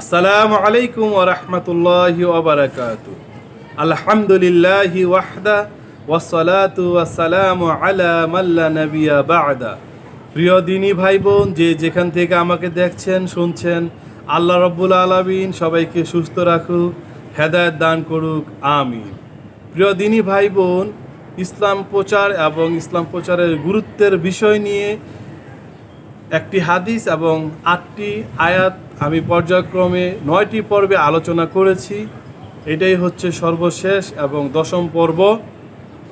আসসালামু আলাইকুম ওয়া রাহমাতুল্লাহি ওয়া বারাকাতু। আলহামদুলিল্লাহি ওয়াহদা ওয়াসসালাতু ওয়াসসালামু আলা মাল্লা নাবিয়া বা'দা। প্রিয় দিনী ভাই বোন যে যেখান থেকে আমাকে দেখছেন, শুনছেন, আল্লাহ রব্বুল আলামিন সবাইকে সুস্থ রাখুক, হেদায়েত দান করুক, আমিন। প্রিয় দিনী ভাই বোন ইসলাম প্রচার এবং ইসলাম প্রচারের গুরুত্বের বিষয় নিয়ে একটি হাদিস এবং আটটি আয়াত আমি পর্যায়ক্রমে নয়টি পর্বে আলোচনা করেছি। এটাই হচ্ছে সর্বশেষ এবং দশম পর্ব।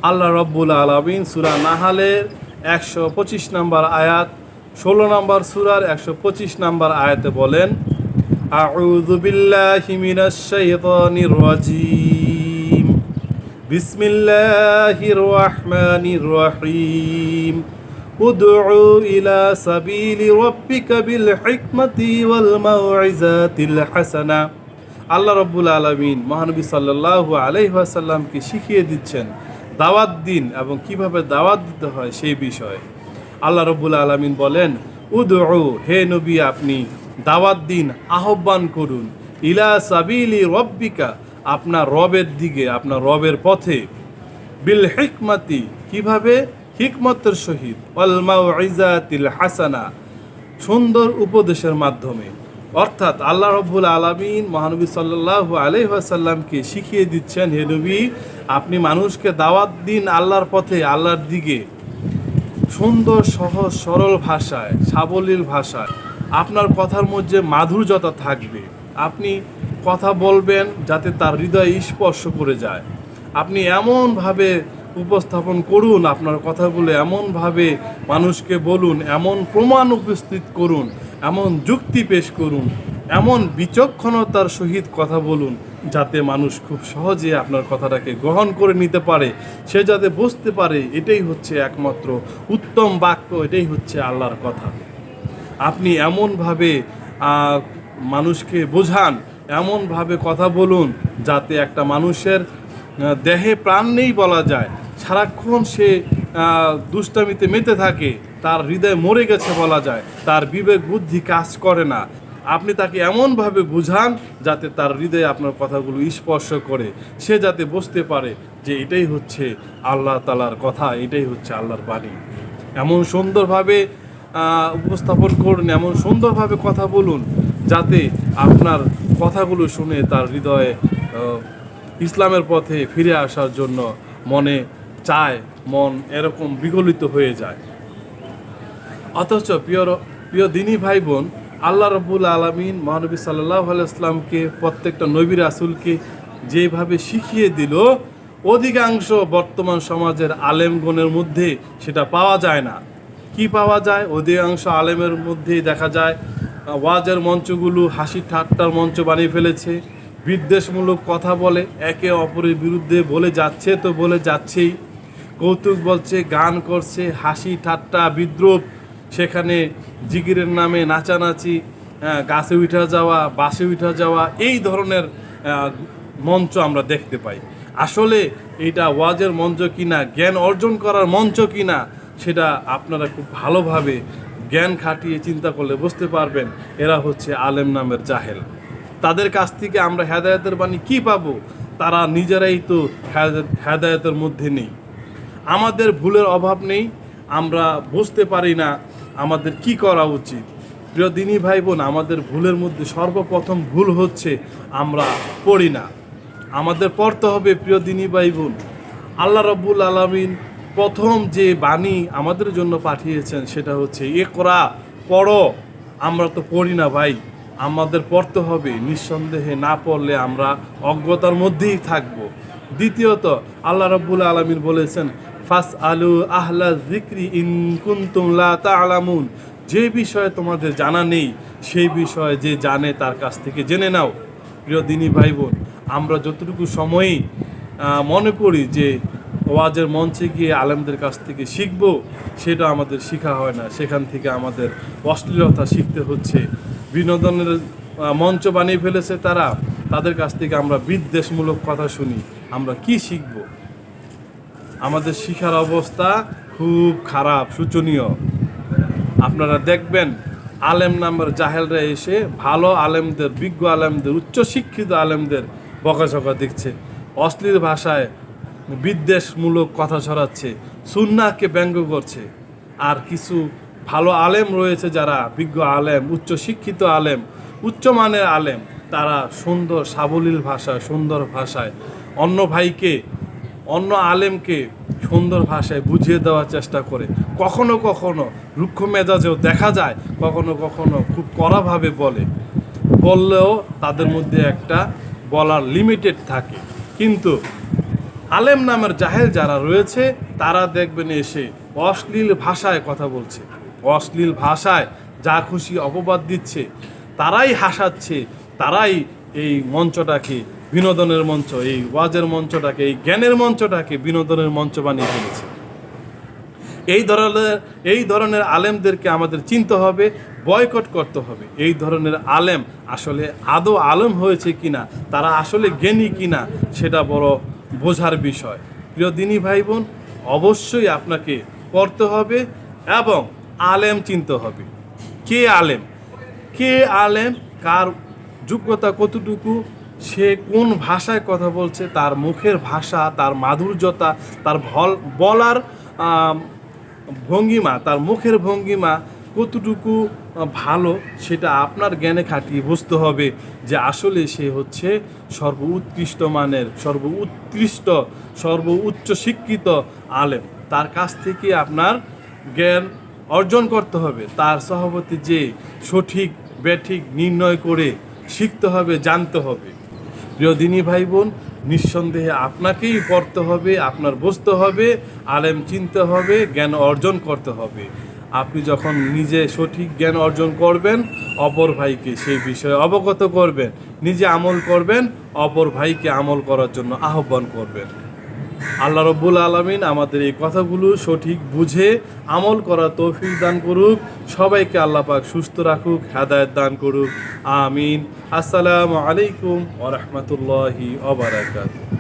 আল্লাহ রব্বুল আলমিন সুরা নাহালের একশো পঁচিশ নম্বর আয়াত, ষোলো নম্বর সুরার একশো পঁচিশ নম্বর আয়াতে বলেন বিসমিল্লাহির রহমানির রহিম। ادع إلى سبيل ربك بالحكمة والموعظة الحسنة আল্লাহ রব্বুল আলমিন মহানবী সাল্লাল্লাহু আলাইসাল্লামকে শিখিয়ে দিচ্ছেন দাওয়াত দিন এবং কিভাবে দাওয়াত দিতে হয় সেই বিষয়ে আল্লাহ রব্বুল আলমিন বলেন উদউ হে নবী আপনি দাওয়াত দিন আহ্বান করুন ইলা সাবিলি রব্বিকা আপনার রবের দিকে আপনার রবের পথে বিল হিকমাতি কিভাবে হিকমতের সহিত ওয়ালমাউইজাতিল হাসানা, সুন্দর উপদেশের মাধ্যমে। অর্থাৎ আল্লাহ রব্বুল আলমিন মহানবী সাল্লাহ আলহাসাল্লামকে শিখিয়ে দিচ্ছেন, হে নবী, আপনি মানুষকে দাওয়াত দিন আল্লাহর পথে, আল্লাহর দিকে। সুন্দর, সহজ, সরল ভাষায়, সাবলীল ভাষায়। আপনার কথার মধ্যে মাধুর্যতা থাকবে। আপনি কথা বলবেন যাতে তার হৃদয় স্পর্শ করে যায়। আপনি এমনভাবে উপস্থাপন করুন আপনার কথাগুলো এমনভাবে মানুষকে বলুন, এমন প্রমাণ উপস্থিত করুন, এমন যুক্তি পেশ করুন, এমন বিচক্ষণতার সহিত কথা বলুন, যাতে মানুষ খুব সহজে আপনার কথাটাকে গ্রহণ করে নিতে পারে। সে যাতে বুঝতে পারে, এটাই হচ্ছে একমাত্র উত্তম বাক্য, এটাই হচ্ছে আল্লাহর কথা। আপনি এমনভাবে মানুষকে বোঝান, এমনভাবে কথা বলুন, যাতে একটা মানুষের দেহে প্রাণ নেই বলা যায়। সারাক্ষণ সে দুষ্টামিতে মেতে থাকে, তার হৃদয় মরে গেছে বলা যায়, তার বিবেক বুদ্ধি কাজ করে না। আপনি তাকে এমনভাবে বুঝান যাতে তার হৃদয়ে আপনার কথাগুলো স্পর্শ করে। সে যাতে বুঝতে পারে যে এটাই হচ্ছে আল্লাহ তালার কথা, এটাই হচ্ছে আল্লাহর বাণী। এমন সুন্দরভাবে উপস্থাপন করুন, এমন সুন্দরভাবে কথা বলুন যাতে আপনার কথাগুলো শুনে তার হৃদয়ে ইসলামের পথে ফিরে আসার জন্য মনে চায়, মন এরকম বিগলিত হয়ে যায়। অথচ প্রিয় প্রিয় দিনী ভাই বোন আল্লাহ রব্বুল আলমিন মহানবী সাল্লাহ আলাইসলামকে প্রত্যেকটা নবী রাসুলকে যেভাবে শিখিয়ে দিল, অধিকাংশ বর্তমান সমাজের আলেমগণের মধ্যে সেটা পাওয়া যায় না। কি পাওয়া যায়? অধিকাংশ আলেমের মধ্যেই দেখা যায়, ওয়াজের মঞ্চগুলো হাসি ঠাট্টার মঞ্চ বানিয়ে ফেলেছে, বিদ্বেষমূলক কথা বলে, একে অপরের বিরুদ্ধে বলে যাচ্ছে তো বলে যাচ্ছেই। কৌতুক বলছে গান করছে হাসি ঠাট্টা বিদ্রোপ সেখানে জিগিরের নামে নাচানাচি হ্যাঁ, গাছে উঠা যাওয়া বাসে উঠা যাওয়া এই ধরনের মঞ্চ আমরা দেখতে পাই। আসলে এটা ওয়াজের মঞ্চ কিনা জ্ঞান অর্জন করার মঞ্চ কিনা সেটা আপনারা খুব ভালোভাবে জ্ঞান খাটিয়ে চিন্তা করলে বুঝতে পারবেন। এরা হচ্ছে আলেম নামের জাহেল। তাদের কাছ থেকে আমরা হেদায়তের বাণী কি পাবো? তারা নিজেরাই তো হেদায়তের মধ্যে নেই। আমাদের ভুলের অভাব নেই, আমরা বুঝতে পারি না আমাদের কি করা উচিত। প্রিয় দিনী ভাই বোন আমাদের ভুলের মধ্যে সর্বপ্রথম ভুল হচ্ছে আমরা পড়ি না। আমাদের পড়তে হবে, প্রিয় দিনী ভাই বোন আল্লাহ রব্বুল আলমিন প্রথম যে বাণী আমাদের জন্য পাঠিয়েছেন সেটা হচ্ছে এ করা পড়ো। আমরা তো পড়ি না ভাই। আমাদের পড়তে হবে, নিঃসন্দেহে না পড়লে আমরা অজ্ঞতার মধ্যেই থাকব। দ্বিতীয়ত, আল্লাহ রব্বুল আলমিন বলেছেন ফাস আলু আহলা জিক্রি ইন কুন্তুম লা তা'লামুন। যে বিষয়ে তোমাদের জানা নেই, সেই বিষয়ে যে জানে তার কাছ থেকে জেনে নাও। প্রিয় দিনী ভাই বোন আমরা যতটুকু সময়ই মনে করি যে ওয়াজের মঞ্চে গিয়ে আলেমদের কাছ থেকে শিখব, সেটা আমাদের শেখা হয় না। সেখান থেকে আমাদের অশ্লীলতা শিখতে হচ্ছে। বিনোদনের মঞ্চ বানিয়ে ফেলেছে তারা। তাদের কাছ থেকে আমরা বিদ্বেষমূলক কথা শুনি। আমরা কি শিখব? আমাদের শিখার অবস্থা খুব খারাপ, শোচনীয়। আপনারা দেখবেন, আলেম নামের জাহেলরা এসে ভালো আলেমদের, বিজ্ঞ আলেমদের উচ্চশিক্ষিত আলেমদের বকাঝকা দিচ্ছে অশ্লীল ভাষায় বিদ্বেষমূলক কথা ছড়াচ্ছে সুন্নাকে ব্যঙ্গ করছে। আর কিছু ভালো আলেম রয়েছে যারা বিজ্ঞ আলেম উচ্চশিক্ষিত আলেম উচ্চমানের আলেম, তারা সুন্দর সাবলীল ভাষায়, সুন্দর ভাষায়। অন্য ভাইকে অন্য আলেমকে সুন্দর ভাষায় বুঝিয়ে দেওয়ার চেষ্টা করে। কখনো কখনো রুক্ষ মেজাজেও দেখা যায়, কখনো কখনো খুব কড়াভাবে বলে। বললেও তাদের মধ্যে একটা বলার লিমিটেড থাকে। কিন্তু আলেম নামের জাহেল যারা রয়েছে, তারা দেখবেন এসে অশ্লীল ভাষায় কথা বলছে। অশ্লীল ভাষায় যা খুশি অপবাদ দিচ্ছে, তারাই হাসাচ্ছে, তারাই এই মঞ্চটাকে বিনোদনের মঞ্চ, এই ওয়াজের মঞ্চটাকে, এই জ্ঞানের মঞ্চটাকে বিনোদনের মঞ্চ বানিয়ে ফেলেছে। এই ধরনের এই ধরনের আলেমদেরকে আমাদের চিনতে হবে, বয়কট করতে হবে। এই ধরনের আলেম আসলে আদৌ আলেম হয়েছে কিনা, তারা আসলে জ্ঞানী কিনা, সেটা বড় বোঝার বিষয়। প্রিয় দিনী ভাই বোন অবশ্যই আপনাকে পড়তে হবে এবং আলেম চিনতে হবে। কে আলেম? কে আলেম? কার যোগ্যতা কতটুকু? সে কোন ভাষায় কথা বলছে, তার মুখের ভাষা, তার মাধুর্যতা, তার ভল, বলার ভঙ্গিমা, তার মুখের ভঙ্গিমা কতটুকু ভালো সেটা আপনার জ্ঞানে খাটিয়ে বুঝতে হবে যে আসলে সে হচ্ছে সর্ব উৎকৃষ্ট মানের সর্ব উৎকৃষ্ট সর্ব উচ্চ শিক্ষিত আলেম। তার কাছ থেকে আপনার জ্ঞান অর্জন করতে হবে। তার সহবতে যে সঠিক ব্যাঠিক নির্ণয় করে শিখতে হবে, জানতে হবে। প্রিয় দিনী ভাই বোন নিঃসন্দেহে আপনাকেই পড়তে হবে, আপনার বুঝতে হবে, আলেম চিনতে হবে, জ্ঞান অর্জন করতে হবে। আপনি যখন নিজে সঠিক জ্ঞান অর্জন করবেন, অপর ভাইকে সেই বিষয়ে অবগত করবেন, নিজে আমল করবেন, অপর ভাইকে আমল করার জন্য আহ্বান করবেন। আল্লাহ রব্বুল আলমিন আমাদের এই কথাগুলো সঠিক বুঝে আমল করা তৌফিক দান করুক। সবাইকে আল্লাহ পাক সুস্থ রাখুক, হেদায়ত দান করুক। আমিন। আসসালামু আলাইকুম ওরহমতুল্লাহি ওবরাকাতুহ